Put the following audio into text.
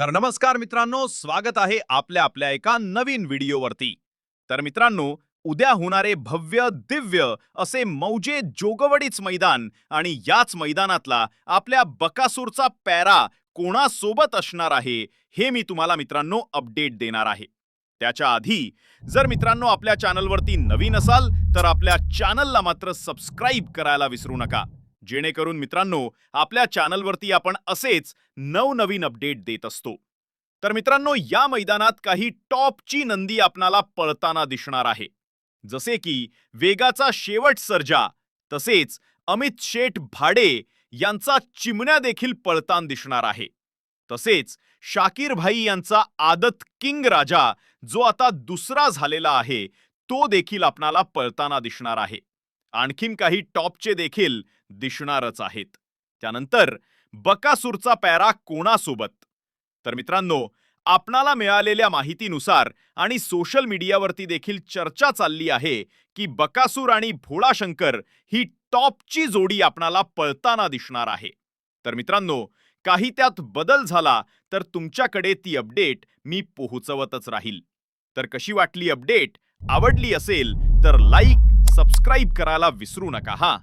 तर नमस्कार मित्रांनो स्वागत आहे आपल्या आपल्या एका नवीन व्हिडिओवरती. तर मित्रांनो उद्या होणारे भव्य दिव्य असे मौजे जोगवडीच मैदान आणि याच मैदानातला आपल्या बकासूरचा पॅरा कोणासोबत असणार आहे हे मी तुम्हाला मित्रांनो अपडेट देणार आहे. त्याच्या आधी जर मित्रांनो आपल्या चॅनलवरती नवीन असाल तर आपल्या चॅनलला मात्र सबस्क्राईब करायला विसरू नका. जेणेकरून मित्रांनो आपल्या चॅनलवरती आपण असेच नवनवीन अपडेट देत असतो. तर मित्रांनो या मैदानात काही टॉपची नंदी आपणाला पळताना दिसणार आहे. जसे की वेगाचा शेवट सर्जा तसेच अमित शेठ भाडे यांचा चिमण्या देखील पळताना दिसणार आहे. तसेच शाकीर भाई यांचा आदत किंग राजा जो आता दुसरा झालेला आहे तो देखील आपणाला पळताना दिसणार आहे. आणखीन काही टॉपचे देखील दिसणारच आहेत. त्यानंतर बकासूरचा पॅरा कोणासोबत? तर मित्रांनो आपणाला मिळालेल्या माहितीनुसार आणि सोशल मीडियावरती देखील चर्चा चालली आहे की बकासूर आणि भोळाशंकर ही टॉपची जोडी आपणाला पळताना दिसणार आहे. तर मित्रांनो काही त्यात बदल झाला तर तुमच्याकडे ती अपडेट मी पोहोचवतच राहील. तर कशी वाटली अपडेट? आवडली असेल तर लाईक सबस्क्राईब करायला विसरू नका हा.